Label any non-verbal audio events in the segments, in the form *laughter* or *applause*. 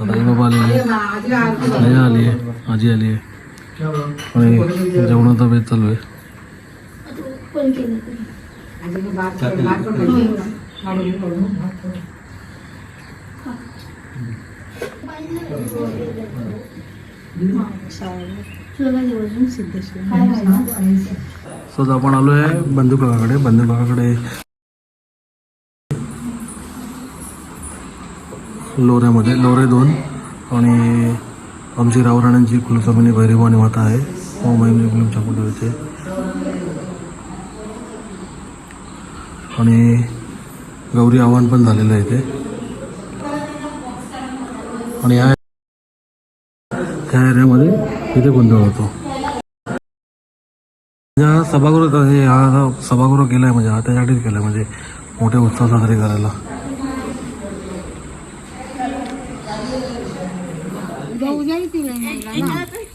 आई बाबा आलेले नया आली आहे. आजी आली आहे. आणि जेवणाचा बेत चालू आहे. पण सो आपण आलो आहे बंधू काकाकडे बंधू काकाकडे लोऱ्यामध्ये लोरे दोन आणि आमची रावराणांची कुलस्वामिनी भैरवानी माता आहे. ओम ऐम कुलम चाकुंडचे आणि गौरी आव्हान पण झालेलं आहे इथे. आणि ह्या ह्या एरियामध्ये इथे गोंधळ होतो. सभागृह हा सभागृह केला आहे म्हणजे हा त्याच्यासाठीच केला आहे म्हणजे मोठे उत्सव साजरे करायला.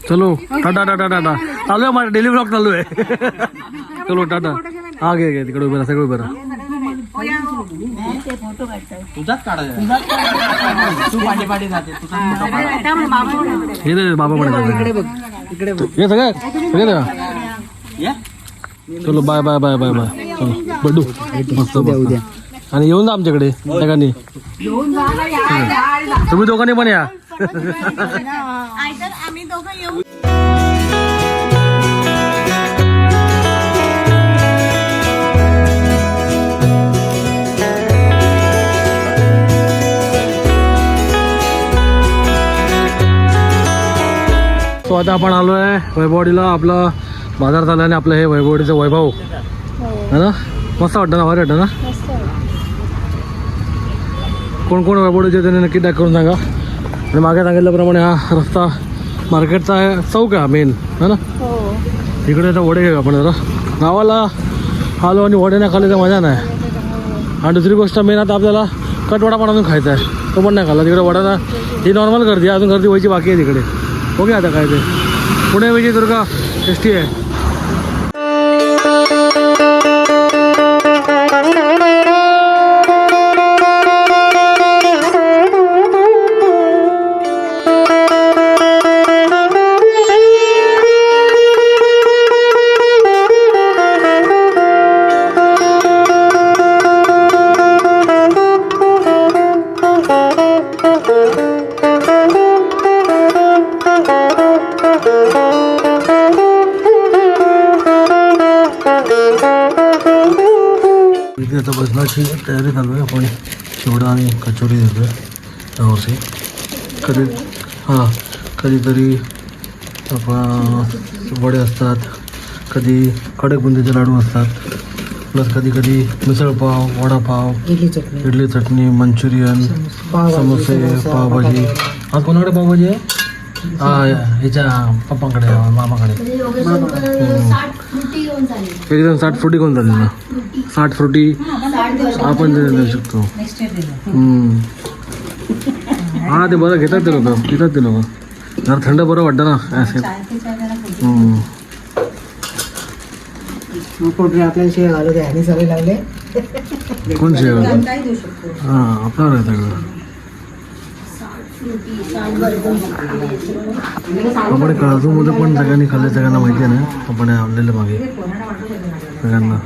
चलो टाटा टाटा टाटा चालू आहे माझा डेली ब्लॉग चालू आहे. चलो टाटा. हा घे घे तिकडे उभे राहा सगळं उभे राहा. हे दे बाबा बघ हे सगळं? सगळे द्या या. चलो bye bye bye bye bye चलो बड्डू. मस्त आणि येऊन जा आमच्याकडे सगळ्यांनी तुम्ही दोघांनी पण या. आम्ही दोघं येऊ सो आता आपण आलो आहे वैभववाडीला. आपला बाजार झाला आणि आपलं हे वैभववाडीचं वैभव. है ना? मस्त वाटतं ना भारी वाटतं ना? कोण कोण वैभववाडीचे त्यांनी नक्की टॅग करून सांगा. आणि मागे सांगितल्याप्रमाणे हा रस्ता मार्केटचा आहे चौक आहे मेन है ना? इकडे आता वडे घेऊ आपण जरा. गावाला आलो आणि वडे नाही खाल्ले तर मजा नाही. आणि दुसरी गोष्ट मेन आता आपल्याला कटवडा पण अजून खायचा आहे. तो पण नाही खाल्ला. तिकडे वडाला ही नॉर्मल गर्दी आहे. अजून गर्दी व्हायची बाकी आहे तिकडे. बघूया आता काय ते. पुणे विजयदुर्ग टेस्टी आहे. तयारी चालू आहे आपण चिवडा आणि कचोरी देतोय यावर्षी कधी हां कधीतरी आपण वडे असतात कधी कडक बुंदीचे लाडू असतात प्लस कधी कधी मिसळपाव वडापाव इडली चटणी मंचुरियन समोसे पावभाजी आज कोणाकडे पावभाजी आहे हा ह्याच्या पप्पांकडे मामाकडे. साठ फ्रुटी घेऊन चालेल एक जण साठ फ्रुटी कोण झाली ना साठ फ्रुटी आपण ते देऊ. शकतो. हा ते बरं घेतात ते लोक. पितात ते लोक. जरा थंड बरं वाटतं ना. आपल्याला शिवाय घालू द्या. आणि सवय लागले. कोण शेव हां सगळं आपण काजूमध्ये पण सगळ्यांनी खाल्ले सगळ्यांना माहिती आहे ना? आपण आणलेलं मागे. सगळ्यांना.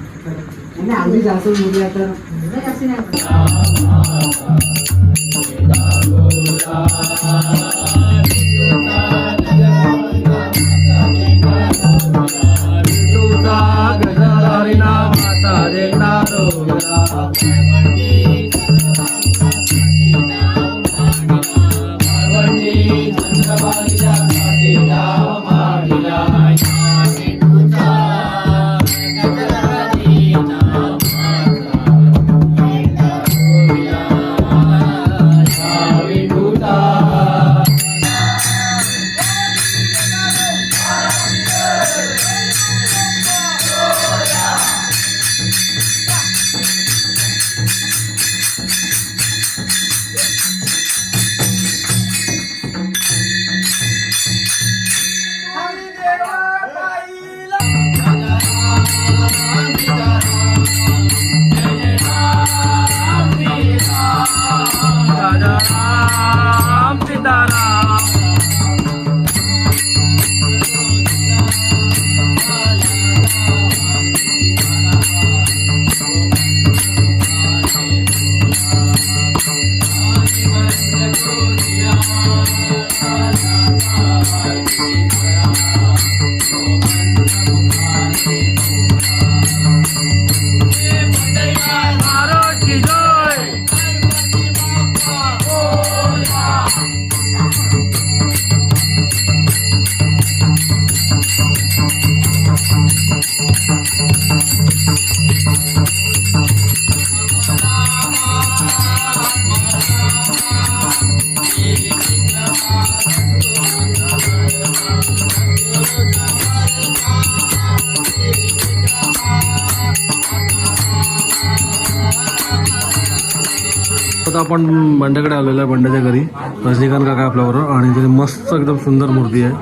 आता आपण बंड्याकडे आलेलो आहे बंड्याच्या घरी. रजनीकांत काका आपल्याबरोबर आणि तिथे मस्त एकदम सुंदर मूर्ती आहे.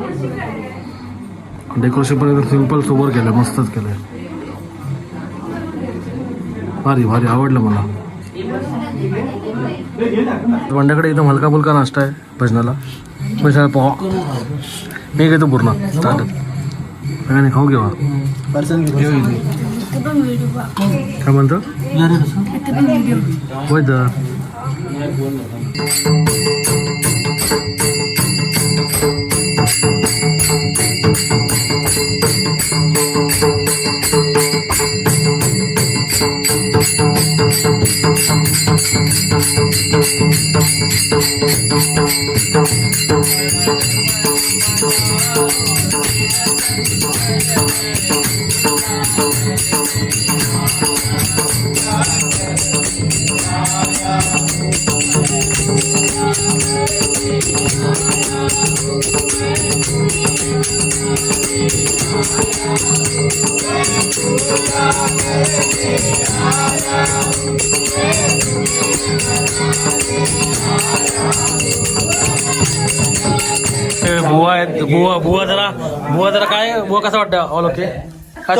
डेकोरेशन पण एकदम सिंपल सोबर केलं आहे मस्तच केलं आहे भारी भारी आवडलं मला. बंड्याकडे एकदम हलका फुलका नाश्ता आहे भजनाला. भजनाला पोहा. मी घेतो पूर्ण काय नाही खाऊ घेवा. काय म्हणतो? होय तर. hai बुवा आहेत बुवा बुवा जरा बुवा जरा काय बुवा कसं वाटतं ऑल ओके काय?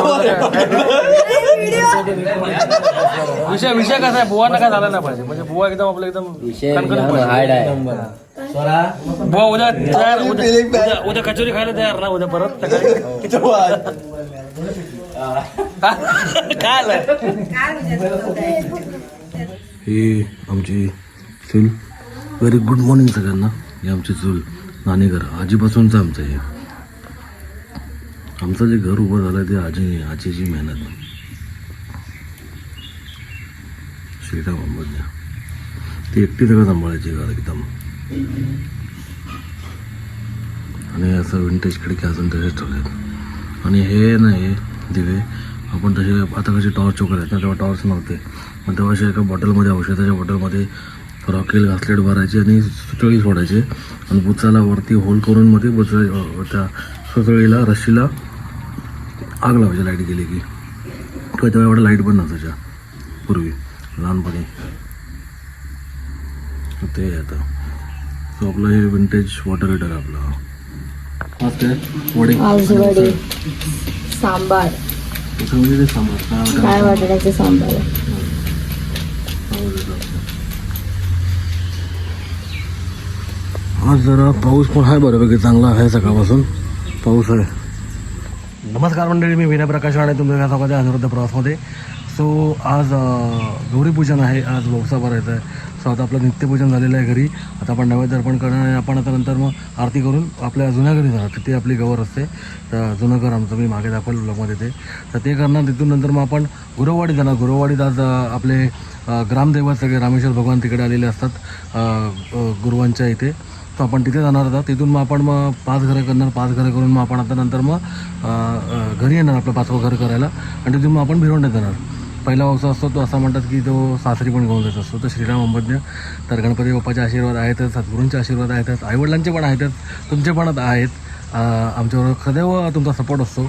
विषय विषय कसा आहे? बुवांना काय झाला नाही पाहिजे. म्हणजे बुवा एकदम आपलं एकदम. बुवा उद्या तयार उद्या उद्या- कचोरी खायला तयार ना उद्या परत *laughs* *laughs* ही आमची चूल. व्हेरी गुड मॉर्निंग सगळ्यांना. ही आमची चूल. नाणेघर. आजीपासूनचं आमचं हे. आमचं जे घर उभं झालं ते आजी आजीची मेहनत. श्रीराम अंबज्ञा ती एकटी सगळं सांभाळायची घर एकदम. आणि असं विंटेज खिडकी अजून तसेच ठेवलेत. आणि हे नाही दिवे. आपण तसे आता कसे टॉर्च वगैरे आहेत ना तेव्हा टॉर्च नव्हते. पण तेव्हा असे एका बॉटलमध्ये औषधाच्या बॉटलमध्ये रॉकेल घासलेट भरायचे आणि सुतळी सोडायचे. आणि बुचाला वरती होल करून मध्ये बुचा त्या सुतळीला रशीला आग लावायची लाइट गेली की. किंवा तेव्हा एवढं लाइट पण नसायच्या पूर्वी लहानपणी. ते आता. सो आपलं हे विंटेज वॉटर हिटर आपलं. वडे आज सांबार. काय? वाटण्याचे सांबार? जरा पाऊस पण आहे बऱ्यापैकी चांगला आहे सकाळपासून. पाऊस आहे. नमस्कार मंडळी मी विनय प्रकाश राणे तुमच्या स्वागत आहे अनुरुद्ध प्रवासमध्ये. सो आज गौरीपूजन आहे. आज वौसा भरायचा आहे सो आता आपलं नित्यपूजन झालेलं आहे घरी. आता आपण नैवेद्य अर्पण करणार आणि आपण आता नंतर मग आरती करून आपल्या जुन्या घरी जाणार तिथे आपली गवर असते. तर जुनं घर आमचं मी मागे दाखवलं ब्लॉगमध्ये ते. तर ते करणार. तिथून नंतर मग आपण गुरुवाडीत जाणार. गुरुवाडीत आज आपले ग्रामदैवत सगळे रामेश्वर भगवान तिकडे आलेले असतात. गुरुवांच्या इथे. तर आपण तिथे जाणार होता तिथून मग आपण मग पाच घरं करणार. पाच घरं करून मग आपण आता नंतर मग घरी येणार आपलं पाचवं घर करायला. आणि तिथून मग आपण भिरवण्यात जाणार. पहिला व्यवसाय असतो तो असा म्हणतात की तो सासरी पण घेऊन जात असतो. तर श्रीराम अंबज्ञ तर गणपती बाप्पाचे आशीर्वाद आहेतच सद्गुरूंचे आशीर्वाद आहेतच आईवडिलांचे पण आहेतच तुमचे पण आहेत. आमच्याबरोबर सदैव तुमचा सपोर्ट असतो.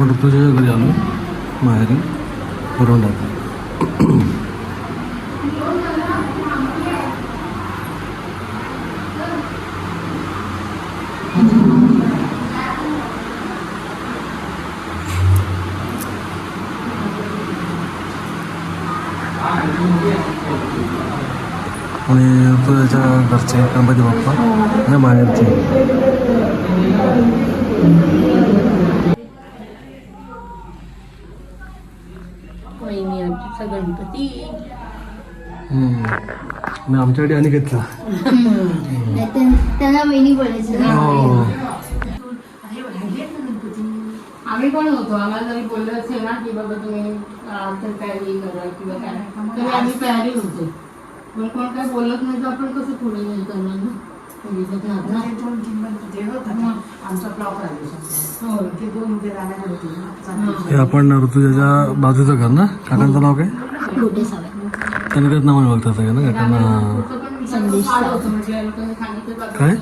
आपण ऋतूच्या घरी आलो माहेरी फिरवून आणि ऋतूच्या घरचे गणपती बाप्पा आणि माहेरचे वहिनी आमचा गणपती हम्म. आणि आमच्याकडे आणि घेतला. त्याला वहिनी बोलायचं. ना हो. आम्ही पण होतो. आम्हाला जरी बोललं असेल ना की बाबा तुम्ही तर तयारी करा किंवा काय. तरी आम्ही तयारी होतो. पण कोण काय बोलत नाही तर आपण कसं पुढे नाही करणार ना? ना. आमचा प्लॉट हो. हे आपण ऋतुजाच्या बाजूचं घर ना? काकांचं नाव काय? मोठे सावय त्यांनी तेच नाव ओळखतात सगळे ना म्हणजे बाबा काय?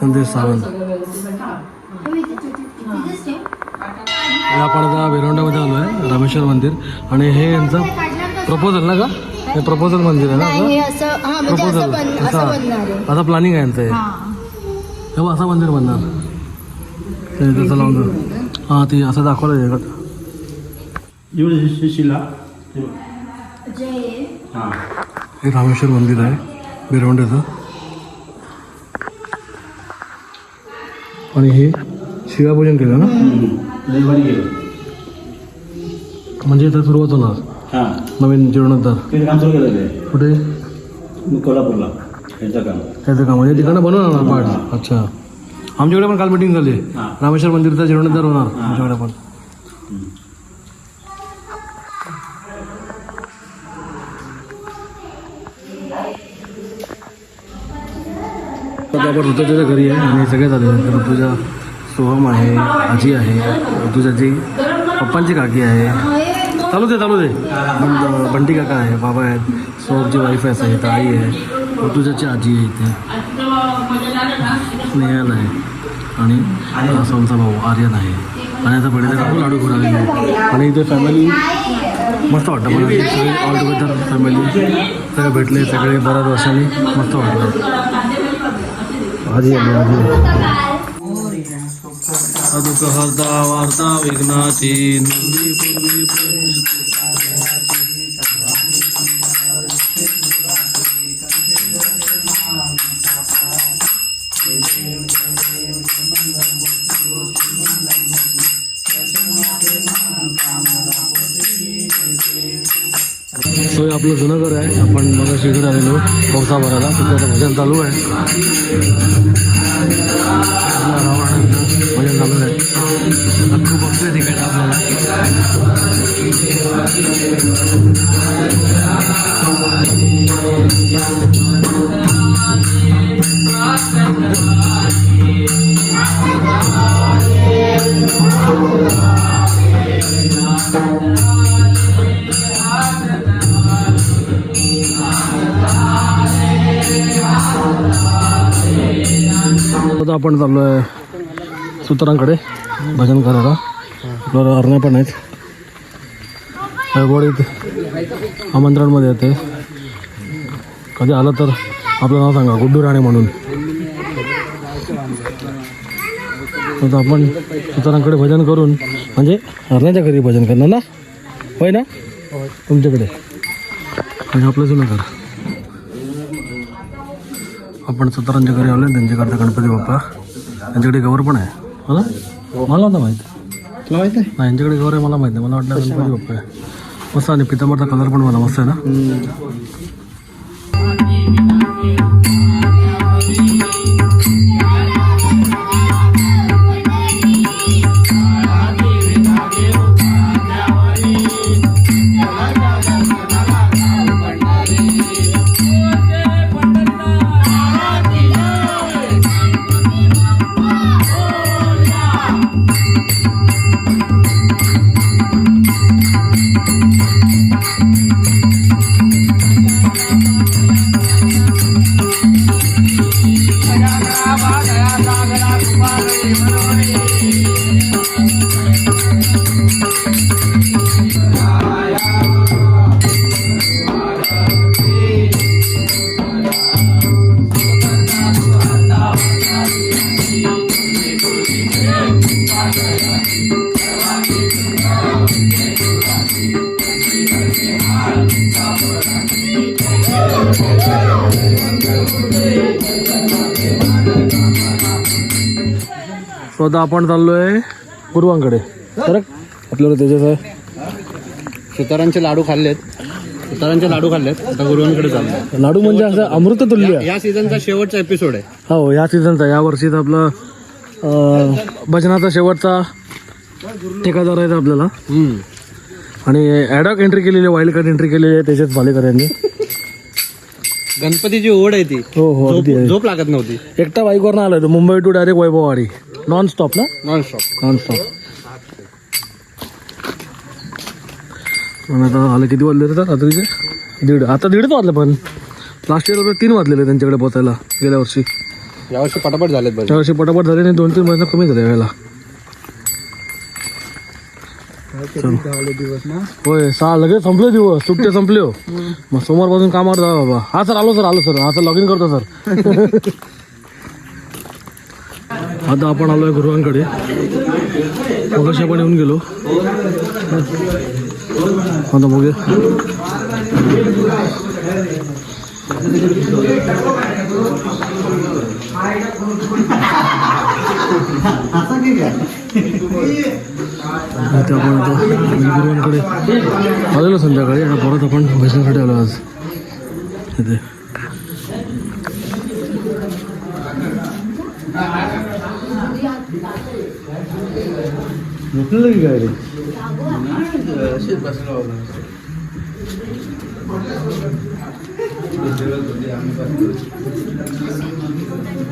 संदेश सावंत हे आपण आता वेरवंड्यामध्ये आलो आहे रामेश्वर मंदिर आणि हे यांचं प्रपोजल ना का हे प्रपोजल मंदिर आहे ना? हे हा म्हणजे प्रपोजल आता प्लॅनिंग आहे यांचं हे हा असं मंदिर बनणार ते तसं लावून. हां ती असं दाखवलं आहे का शिला हां. हे रामेश्वर मंदिर आहे बिरवंड्याचं आणि हे शिवापूजन केलं ना? म्हणजे इथं सुरुवात होणार. हां. नवीन जीर्णोद्धार कुठे? कोल्हापूरला. त्याचं काम. म्हणजे तिकडनं बनवणार ना पाठ? अच्छा. आमच्याकडे पण काल मिटिंग झाली. हां. रामेश्वर मंदिरचा जीर्णोद्धार होणार. आमच्याकडे पण. आपण ऋतुजाच्या घरी आहे. आणि सगळे झाले ऋतुजा सोहम आहे आजी आहे ऋतुजाची पप्पांची काकी आहे. चालू दे चालू दे. बंटी काका आहे बाबा आहेत. सोहमची वाईफ आहे ताई आई आहे. ऋतुजाची आजी आहे इथे. स्नेहल आहे. आणि सोमचा भाऊ आर्यन आहे. आणि आता पहिले काकू लाडू खुराले आणि इथे फॅमिली मस्त वाटतं मला. सगळे ऑल टुगेदर फॅमिली सगळे भेटले सगळे बऱ्याच वर्षांनी मस्त वाटलं. आजी हरता वार्ता विघ्नाची आपलं जुनं घर आहे. आपण मला शेजार आलेलो. पावसा भरायला तिथे भजन चालू आहे. भजन चालू आहे अख्खू बघतोय तिकडे आपल्याला आता आपण चाललो आहे सुतारांकडे भजन करायला. आपल्याला अरण्या पण आहेत. हळबडीत आमंत्रणमध्ये येते. कधी आलं तर आपलं नाव सांगा गुड्डू राणे म्हणून. तर आपण सुतारांकडे भजन करून म्हणजे हरण्याच्या घरी भजन करणार ना? होय ना? तुमच्याकडे. आणि आपलं जुनं घर. आपण सुतारांच्या घरी आलो त्यांच्याकडचा गणपती बाप्पा. त्यांच्याकडे गवर पण आहे. ना मला नव्हतं माहीत. तुला माहीत आहे नाही यांच्याकडे गवर आहे मला माहिती आहे मला वाटलं गणपती बाप्पा आहे. मस्त आणि पितांबरचा कलर पण मला मस्त आहे ना. स्वतः आपण चाललोय पूर्वांकडे. आपल्याला त्याच्यात आहे सुतारांचे लाडू खाल्लेत. सुतारांचे लाडू खाल्लेत. आता गुरुवांकडे चाललो लाडू म्हणजे असं अमृत तुल्य या सीझनचा शेवटचा एपिसोड आहे. हो या सीझनचा या वर्षीचा आपला भजनाचा शेवटचा ठेकादार आहे आपल्याला. आणि ॲडॉक एंट्री केलेली आहे वाईल्ड कार्ड एंट्री केलेली आहे त्याच्यात भालेकर यांनी गणपतीची ओढ आहे ती. हो हो झोप अगदी आहे. झोप लागत नव्हती. एकटा बाईकवरनं आलाय तो Mumbai to direct Vaibhavwadi. Non stop ना? नॉन स्टॉप नॉन स्टॉप आता आलं किती वाजले आता? रात्रीचे? दीड. आता दीडच वाजले पण. लास्ट इयर तीन वाजलेले त्यांच्याकडे पोचायला गेल्या वर्षी. यावर्षी पटापट झालेत बघ यावर्षी पटापट झाले नाही दोन तीन महिने कमी झाले होय सहा लगेच संपले दिवस. सुट्टे संपले हो. मग सोमवारपासून कामावर जा बाबा. हा सर आलो सर आलो सर. हा सर लॉग इन करतो सर. *laughs* आता आपण आलोय गुरुवांकडे. मगाशी आपण येऊन गेलो. आता बघूया. *laughs* इथे आपण आता गुरुवांकडे आलेलो संध्याकाळी. आणि परत आपण भजनासाठी आलो आज. इथे. झोपलेलं की काय रे? कडक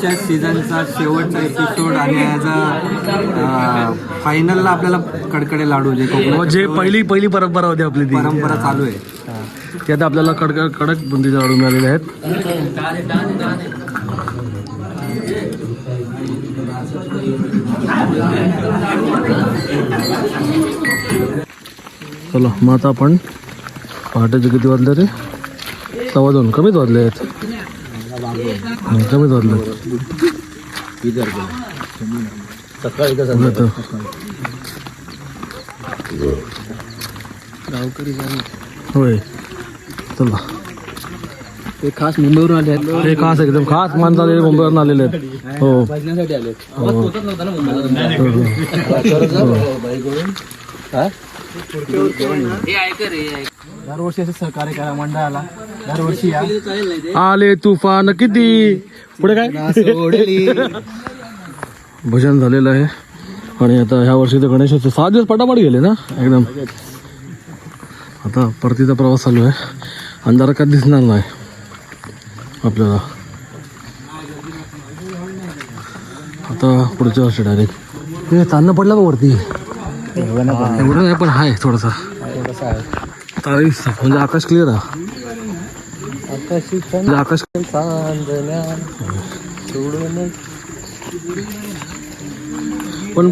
शेवटच्या सीझनचा शेवटचा एपिसोड आणि ॲज फायनलला आपल्याला कडकडे लाडू जे कोकणात व जे पहिली पहिली परंपरा होती आपली ती. परंपरा चालू आहे. ते आता आपल्याला कडक कडक बुंदीचे लाडू मिळालेले आहेत. चला मग आता आपण पहाटेचे किती वाजले रे? सव्वा दोन. कमीच वाजले आहेत. हं, सकाळी तर. होय. चला. ते खास मुंबईवरून आले आहेत. हे खास एकदम खास माणसं आलेले मुंबईवरून आलेले आहेत. हो. भजनासाठी आले हो. दरवर्षी असं सहकार्य करा मंडळाला. दरवर्षी या. आले तुफान किती? पुढे काय? भजन झालेलं आहे. आणि आता ह्या वर्षी तर गणेशोत्सव सहा दिवस पटापट गेले ना? एकदम. आता परतीचा प्रवास चालू आहे. अंधार काय दिसणार नाही. आपल्याला. आता पुढच्या वर्षी डायरेक्ट हे चांदणं पडलं का वरती. एवढं नाही पण आहे थोडासा. तारीख म्हणजे आकाश क्लिअर आहे. म्हणजे आकाश पण